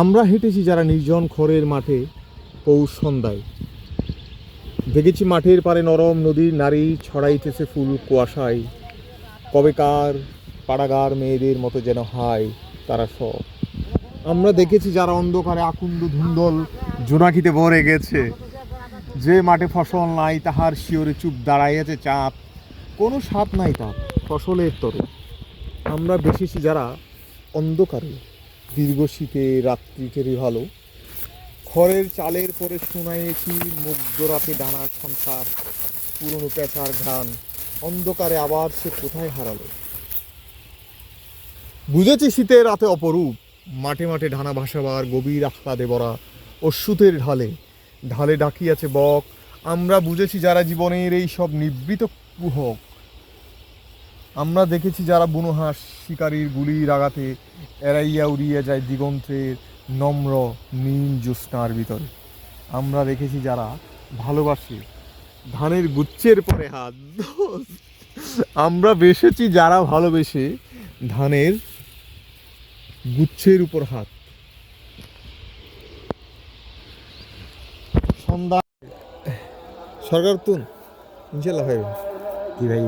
আমরা হেঁটেছি যারা নির্জন খড়ের মাঠে পৌষ সন্ধ্যায়। দেখেছি মাঠের পারে নরম নদীর নারী ছড়াইতেছে ফুল কুয়াশায়। কবেকার পাড়াগার মেয়েদের মতো যেন হায় তারা সব। আমরা দেখেছি যারা অন্ধকারে আকুন্দ ধুন্দল জোনাকিতে ভরে গেছে। যে মাঠে ফসল নাই, তাহার শিওরে চুপ দাঁড়াইয়াছে চাপ কোনো স্বাদ নাই তার, ফসলের তরে। আমরা বেশিছি যারা অন্ধকারে দীর্ঘ শীতে রাত্রি কেড়ে ভালো। খড়ের চালের পরে শুনাইয়েছি মুগ্ধ রাতে ডানার সংসার পুরনো পেঁচার ঘ্রাণ। অন্ধকারে আবার সে কোথায় হারালো? বুঝেছি শীতের রাতে অপরূপ। মাঠে মাঠে ঢানা ভাসাবার গভীর আহ্লাদে ভরা অশ্রুতের ঢালে। ঢালে ডাকিয়াছে বক, আমরা বুঝেছি যারা জীবনের এই সব নিবৃত কুহক। আমরা দেখেছি যারা বুনো হাঁস শিকারীর গুলির আঘাতে এড়াইয়া উড়িয়ে যায় দিগন্তের নম্র, নীল জ্যোৎস্নার ভিতরে। আমরা দেখেছি যারা ভালোবাসে ধানের গুচ্ছের পরে হাত আমরা বেসেছি যারা ভালোবেসে ধানের গুচ্ছের উপর হাত। সন্ধ্যা সরকার তুন, ইনশাল্লাহ ভাই কি ভাই?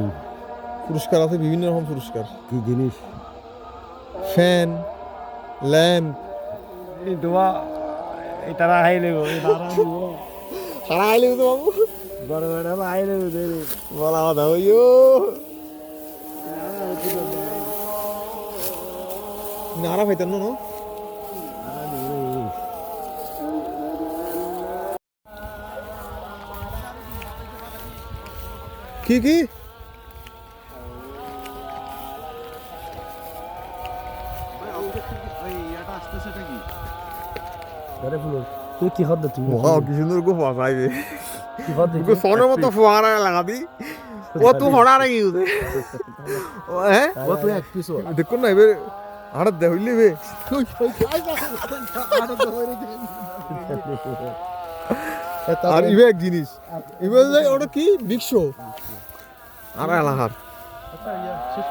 পুরস্কার আছে বিভিন্ন রকম পুরস্কার। কি জিনিস? Fan lamp. এই তোমা এই তারা হাইলে তারা সারা তো বাবু। বড় বড় হাইলে বলা কথা হইও নারা পাইতাম না? কি কি? তুই কি হদ তুই ওয়াও কি সুন্দর গো পাইবে কি হদ গো সোনার মতো ফোয়ারা লাগাবি ও তুই হড়া নাকি উদে ও হ্যাঁ ও তুই এক পিস দেখুন না এবার হাড়াত দে হইলি বে আর ইবে এক জিনিস ইবে যে ওটা কি বিক্স আর এলাহার শেষ